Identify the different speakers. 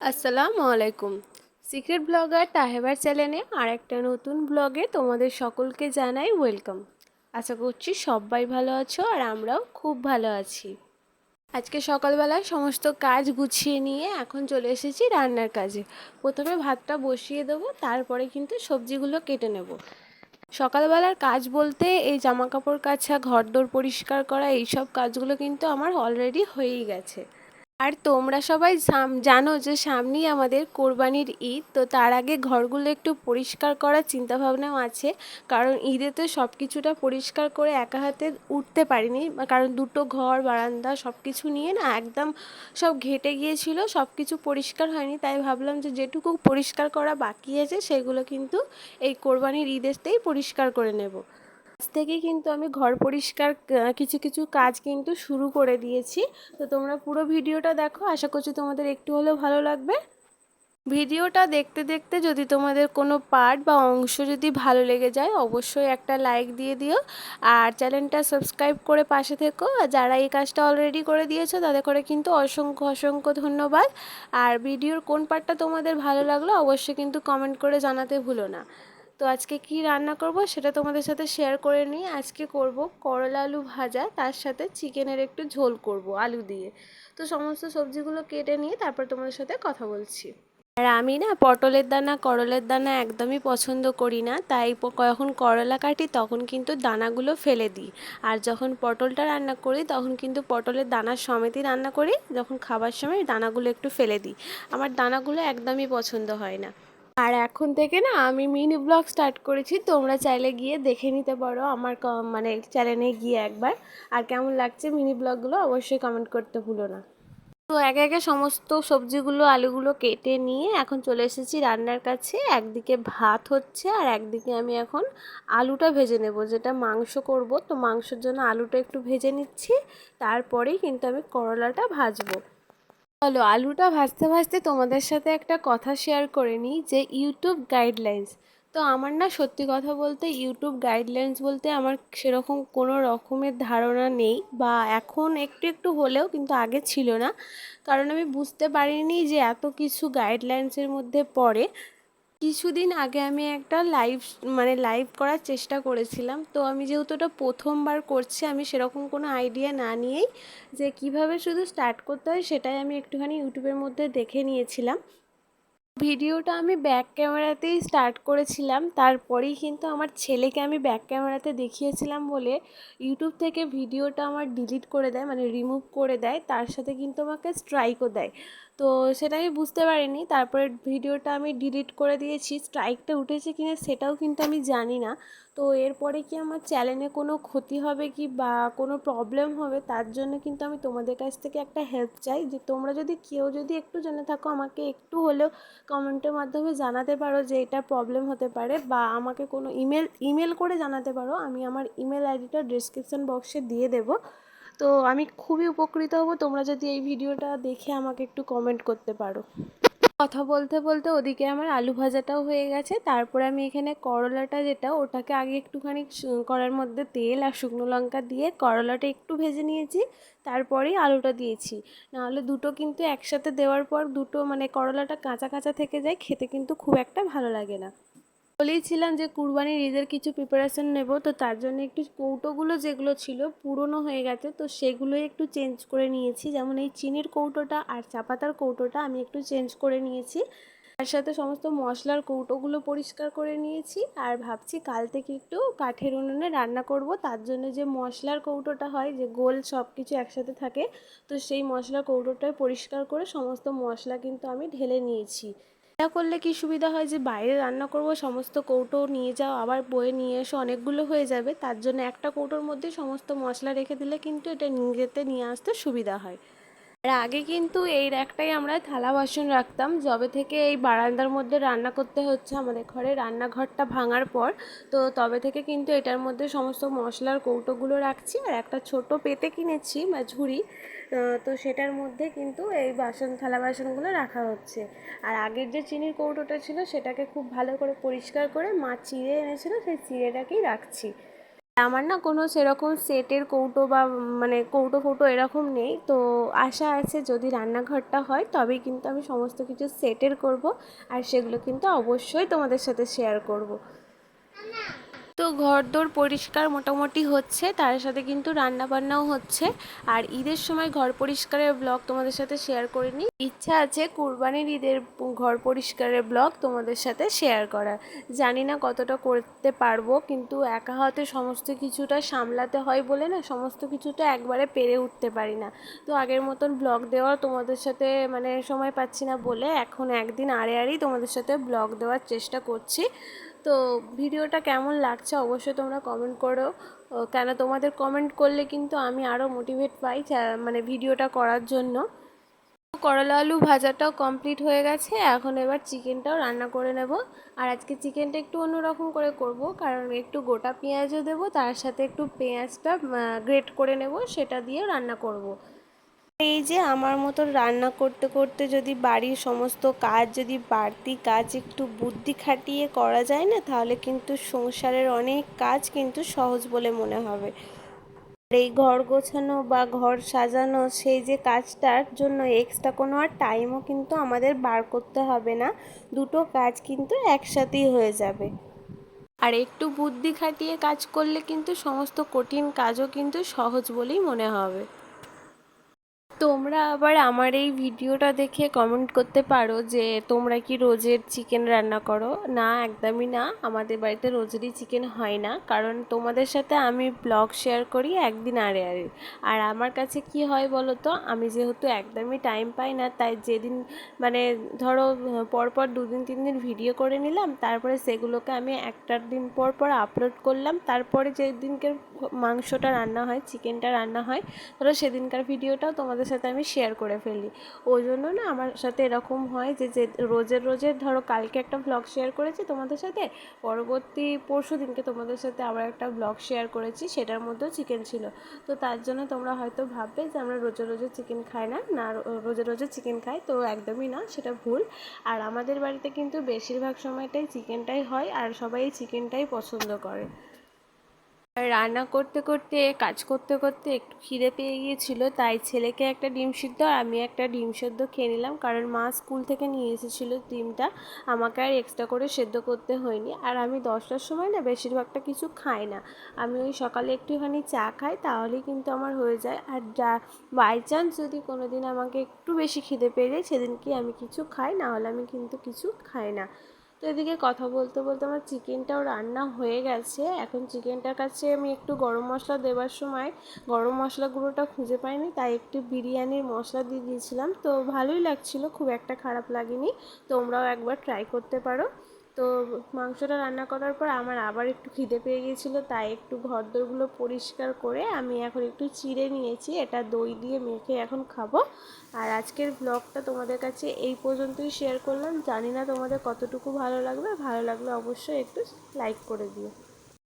Speaker 1: আসসালামু আলাইকুম। Secret blogger তাহেবার চ্যানেলে আর একটা নতুন ব্লগে তোমাদের সকলকে জানাই ওয়েলকাম। আশা করছি সবাই ভালো আছো আর আমরাও খুব ভালো আছি। আজকে সকালবেলায় সমস্ত কাজ গুছিয়ে নিয়ে এখন চলে এসেছি রান্নার কাজে। প্রথমে ভাতটা বসিয়ে দেবো, তারপরে কিন্তু সবজিগুলো কেটে নেব। সকালবেলার কাজ বলতে এই জামা কাপড় কাচা, ঘরদোর পরিষ্কার করা, এইসব কাজগুলো কিন্তু আমার অলরেডি হয়েই গেছে। আর তোমরা সবাই জানো যে সামনেই আমাদের কোরবানির ঈদ, তো তার আগে ঘরগুলো একটু পরিষ্কার করার চিন্তাভাবনাও আছে। কারণ ঈদেতে সব কিছুটা পরিষ্কার করে একা হাতে উঠতে পারিনি। কারণ দুটো ঘর, বারান্দা সব কিছু নিয়ে না একদম সব ঘেটে গিয়েছিল সব কিছু পরিষ্কার হয়নি। তাই ভাবলাম যে যেটুকু পরিষ্কার করা বাকি আছে, সেগুলো কিন্তু এই কোরবানির ঈদেতেই পরিষ্কার করে নেব। আজ থেকে কিন্তু আমি ঘর পরিষ্কার কিছু কিছু কাজ কিন্তু শুরু করে দিয়েছি। তো তোমরা পুরো ভিডিওটা দেখো, আশা করছি তোমাদের একটু হলেও ভালো লাগবে। ভিডিওটা দেখতে দেখতে যদি তোমাদের কোনো পার্ট বা অংশ যদি ভালো লেগে যায়, অবশ্যই একটা লাইক দিয়ে দিও। আর চ্যানেলটা সাবস্ক্রাইব করে পাশে থেকো। আর যারা এই কাজটা অলরেডি করে দিয়েছ, তাদের করে কিন্তু অসংখ্য অসংখ্য ধন্যবাদ। আর ভিডিওর কোন পার্টটা তোমাদের ভালো লাগল, অবশ্যই কিন্তু কমেন্ট করে জানাতে ভুলো না। তো আজকে কি রান্না করব সেটা তোমাদের সাথে শেয়ার করে নিই। আজকে করব করলা আলু ভাজা, তার সাথে চিকেনের একটু ঝোল করব আলু দিয়ে। তো সমস্ত সবজিগুলো কেটে নিয়ে তারপর তোমাদের সাথে কথা বলছি। আর আমি না পটলের দানা, করলের দানা একদমই পছন্দ করি না। তাই যখন করলা কাটি তখন কিন্তু দানাগুলো ফেলে দিই। আর যখন পটলটা রান্না করি তখন কিন্তু পটলের দানা সমেতই রান্না করি। যখন খাবার সময় দানাগুলো একটু ফেলে দিই। আমার দানাগুলো একদমই পছন্দ হয় না। আর এখন থেকে না আমি মিনি ব্লগ স্টার্ট করেছি। তোমরা চাইলে গিয়ে দেখে নিতে পারো আমার মানে চ্যানেলে গিয়ে একবার। আর কেমন লাগছে মিনি ব্লগগুলো অবশ্যই কমেন্ট করতে ভুলো না। তো একে একে সমস্ত সবজিগুলো, আলুগুলো কেটে নিয়ে এখন চলে এসেছি রান্নার কাছে। একদিকে ভাত হচ্ছে আর একদিকে আমি এখন আলুটা ভেজে নেব, যেটা মাংস করব। তো মাংসের জন্য আলুটা একটু ভেজে নিচ্ছি। তারপরেই কিন্তু আমি করলাটা ভাজবো। চলো, আলুটা ভাজতে ভাজতে তোমাদের সাথে একটা কথা শেয়ার করে নিই যে ইউটিউব গাইডলাইন্স তো আমার না সত্যি কথা বলতে ইউটিউব গাইডলাইন্স বলতে আমার সেরকম কোনো রকমের ধারণা নেই বা এখন একটু একটু হলেও কিন্তু আগে ছিল না। কারণ আমি বুঝতে পারিনি যে এত কিছু গাইডলাইন্সের মধ্যে পড়ে। কিছুদিন আগে আমি একটা লাইভ মানে লাইভ করার চেষ্টা করেছিলাম। তো আমি যেহেতু ওটা প্রথমবার করছি, আমি সেরকম কোনো আইডিয়া না নিয়েই যে কীভাবে শুধু স্টার্ট করতে হয় সেটাই আমি একটুখানি ইউটিউবের মধ্যে দেখে নিয়েছিলাম। ভিডিওটা আমি ব্যাক ক্যামেরাতেই স্টার্ট করেছিলাম। তারপরেই কিন্তু আমার ছেলেকে আমি ব্যাক ক্যামেরাতে দেখিয়েছিলাম বলে ইউটিউব থেকে ভিডিওটা আমার ডিলিট করে দেয় মানে রিমুভ করে দেয়। তার সাথে কিন্তু আমাকে স্ট্রাইকও দেয়। তো সেটা আমি বুঝতে পারিনি। তারপরে ভিডিওটা আমি ডিলিট করে দিয়েছি। স্ট্রাইকটা উঠেছে কিনা সেটাও কিন্তু আমি জানি না। তো এরপরে কি আমার চ্যানেলে কোনো ক্ষতি হবে কি বা কোনো প্রবলেম হবে তার জন্য কিন্তু আমি তোমাদের কাছ থেকে একটা হেল্প চাই। যে তোমরা যদি কেউ যদি একটু জেনে থাকো, আমাকে একটু হলেও কমেন্টের মাধ্যমে জানাতে পারো যে এটা প্রবলেম হতে পারে বা আমাকে কোনো ইমেল ইমেল করে জানাতে পারো। আমি আমার ইমেল আইডিটা ডিসক্রিপশন বক্সে দিয়ে দেবো। তো আমি খুবই উপকৃত হব, তোমরা যদি এই ভিডিওটা দেখে আমাকে একটু কমেন্ট করতে পারো। কথা বলতে বলতে ওদিকে আমার আলু ভাজাটাও হয়ে গেছে, তারপরে আমি এখানে করলাটা যেটা, ওটাকে আগে একটুখানি করার মধ্যে তেল আর শুকনো লঙ্কা দিয়ে করলাটা একটু ভেজে নিয়েছি, তারপরেই আলুটা দিয়েছি। নাহলে দুটো কিন্তু একসাথে দেওয়ার পর দুটো মানে করলাটা কাঁচা কাঁচা থেকে যায়, খেতে কিন্তু খুব একটা ভালো লাগে না। বলেইছিলাম যে কুরবানির ঈদের কিছু প্রিপারেশন নেব, তো তার জন্য একটু কৌটোগুলো যেগুলো ছিল পুরনো হয়ে গেছে, তো সেগুলোই একটু চেঞ্জ করে নিয়েছি। যেমন এই চিনির কৌটোটা আর চা পাতার কৌটোটা আমি একটু চেঞ্জ করে নিয়েছি। তার সাথে সমস্ত মশলার কৌটোগুলো পরিষ্কার করে নিয়েছি আর ভাবছি কাল থেকে একটু কাঠের উনুনে রান্না করব। তার জন্য যে মশলার কৌটোটা হয়, যে গোল সব কিছু একসাথে থাকে, তো সেই মশলার কৌটোটায় পরিষ্কার করে সমস্ত মশলা কিন্তু আমি ঢেলে নিয়েছি। এটা করলে কি সুবিধা হয়? যে বাইরে রান্না করব, সমস্ত কৌটো নিয়ে যাও, আবার বয়ে নিয়ে এসো, অনেকগুলো হয়ে যাবে। তার জন্য একটা কৌটোর মধ্যে সমস্ত মশলা রেখে দিলে কিন্তু এটা নিজেতে নিয়ে আসতে সুবিধা হয়। আর আগে কিন্তু এই র্যাকটাই আমরা থালা বাসন রাখতাম। যবে থেকে এই বারান্দার মধ্যে রান্না করতে হচ্ছে, আমাদের ঘরে রান্নাঘরটা ভাঙার পর, তো তবে থেকে কিন্তু এটার মধ্যে সমস্ত মশলার কৌটোগুলো রাখছি আর একটা ছোট পেতে কিনেছি বা ঝুড়ি তো সেটার মধ্যে কিন্তু এই বাসন, থালা বাসনগুলো রাখা হচ্ছে। আর আগের যে চিনির কৌটোটা ছিল, সেটাকে খুব ভালো করে পরিষ্কার করে মা চিড়ে এনেছিল, সেই চিড়েটাকেই রাখছি। আমার না কোনো সেরকম সেটের কৌটো বা মানে কৌটো ফৌটো এরকম নেই। তো আশা আছে যদি রান্নাঘরটা হয় তবেই কিন্তু আমি সমস্ত কিছু সেটের করব। আর সেগুলো কিন্তু অবশ্যই তোমাদের সাথে শেয়ার করব। তো ঘরদোর পরিষ্কার মোটামুটি হচ্ছে, তার সাথে কিন্তু রান্না বান্নাও হচ্ছে। আর ঈদের সময় ঘর পরিষ্কারের ব্লগ তোমাদের সাথে শেয়ার করে করিনি। ইচ্ছা আছে কুরবানির ঈদের ঘর পরিষ্কারের ব্লগ তোমাদের সাথে শেয়ার করার। জানি না কতটা করতে পারব, কিন্তু একা হাতে সমস্ত কিছুটা সামলাতে হয় বলে না, সমস্ত কিছুটা একবারে পেরে উঠতে পারি না। তো আগের মতন ব্লগ দেওয়ার তোমাদের সাথে মানে সময় পাচ্ছি না বলে এখন একদিন আড়ে আড়েই তোমাদের সাথে ব্লগ দেওয়ার চেষ্টা করছি। তো ভিডিওটা কেমন লাগছে অবশ্যই তোমরা কমেন্ট করো। কেন তোমাদের কমেন্ট করলে কিন্তু আমি আরও মোটিভেট পাই মানে ভিডিওটা করার জন্য। করলা আলু ভাজাটাও কমপ্লিট হয়ে গেছে, এখন এবার চিকেনটাও রান্না করে নেব। আর আজকে চিকেনটা একটু অন্যরকম করে করব, কারণ একটু গোটা পেঁয়াজও দেবো, তার সাথে একটু পেঁয়াজটা গ্রেট করে নেব, সেটা দিয়ে রান্না করব। এই যে আমার মতো রান্না করতে করতে যদি বাড়ির সমস্ত কাজ যদি বাড়তি কাজ একটু বুদ্ধি খাটিয়ে করা যায় না, তাহলে কিন্তু সংসারের অনেক কাজ কিন্তু সহজ বলে মনে হবে। এই ঘর গোছানো বা ঘর সাজানো, সেই যে কাজটার জন্য এক্সট্রা কোনো আর টাইমও কিন্তু আমাদের বার করতে হবে না। দুটো কাজ কিন্তু একসাথেই হয়ে যাবে। আর একটু বুদ্ধি খাটিয়ে কাজ করলে কিন্তু সমস্ত কঠিন কাজও কিন্তু সহজ বলেই মনে হবে। তোমরা আবার আমার এই ভিডিওটা দেখে কমেন্ট করতে পারো যে তোমরা কি রোজের চিকেন রান্না করো? না, একদমই না। আমাদের বাড়িতে রোজেরই চিকেন হয় না। কারণ তোমাদের সাথে আমি ব্লগ শেয়ার করি একদিন আড়ে আড়ে আর আমার কাছে কি হয় বলো তো আমি যেহেতু একদমই টাইম পাই না, তাই যেদিন মানে ধরো পরপর দুদিন তিন দিন ভিডিও করে নিলাম, তারপরে সেগুলোকে আমি একটার দিন পর পর আপলোড করলাম। তারপরে যেদিনকে মাংসটা রান্না হয় চিকেনটা রান্না হয়, ধরো সেদিনকার ভিডিওটাও তোমাদের সাথে আমি শেয়ার করে ফেলি। ওই জন্য না আমার সাথে এরকম হয় যে যে রোজের রোজের ধরো কালকে একটা ব্লগ শেয়ার করেছি তোমাদের সাথে, পরবর্তী পরশু দিনকে তোমাদের সাথে আবার একটা ব্লগ শেয়ার করেছি, সেটার মধ্যেও চিকেন ছিল। তো তার জন্য তোমরা হয়তো ভাববে যে আমরা রোজে রোজে চিকেন খাই না না রোজে রোজে চিকেন খাই, তো একদমই না, সেটা ভুল। আর আমাদের বাড়িতে কিন্তু বেশিরভাগ সময়টাই চিকেনটাই হয়, আর সবাই চিকেনটাই পছন্দ করে। রান্না করতে করতে, কাজ করতে করতে একটু খিদে পেয়ে গিয়েছিল, তাই ছেলেকে একটা ডিম সিদ্ধ আর আমি একটা ডিম সেদ্ধ খেয়ে নিলাম, কারণ মা স্কুল থেকে নিয়ে এসেছিল ডিমটা, আমাকে আর এক্সট্রা করে সেদ্ধ করতে হয়নি, আর আমি দশটার সময় না বেশিরভাগটা কিছু খাই না, আমি ওই সকালে একটুখানি চা খাই, তাহলেই কিন্তু আমার হয়ে যায়, আর যা বাই চান্স যদি কোনো দিন আমাকে একটু বেশি খিদে পেয়ে যায় সেদিন কি আমি কিছু খাই না হলে আমি কিন্তু কিছু খাই না। তো এদিকে কথা বলতে বলতে আমার চিকেনটাও রান্না হয়ে গেছে। এখন চিকেনটার কাছে আমি একটু গরম মশলা দেওয়ার সময় গরম মশলা গুঁড়োটা খুঁজে পাইনি, তাই একটু বিরিয়ানির মশলা দিয়ে দিয়েছিলাম। তো ভালোই লাগছিল, খুব একটা খারাপ লাগেনি। তোমরাও একবার ট্রাই করতে পারো। তো মাংসটা রান্না করার পর আমার আবার একটু খিদে পেয়ে গিয়েছিল, তাই একটু ঘরদোরগুলো পরিষ্কার করে আমি এখন একটু চিড়ে নিয়েছি, এটা দই দিয়ে মেখে এখন খাব। আর আজকের ব্লগটা তোমাদের কাছে এই পর্যন্তই শেয়ার করলাম, জানি না তোমাদের কতটুকু ভালো লাগবে, ভালো লাগলে অবশ্যই একটু লাইক করে দিও।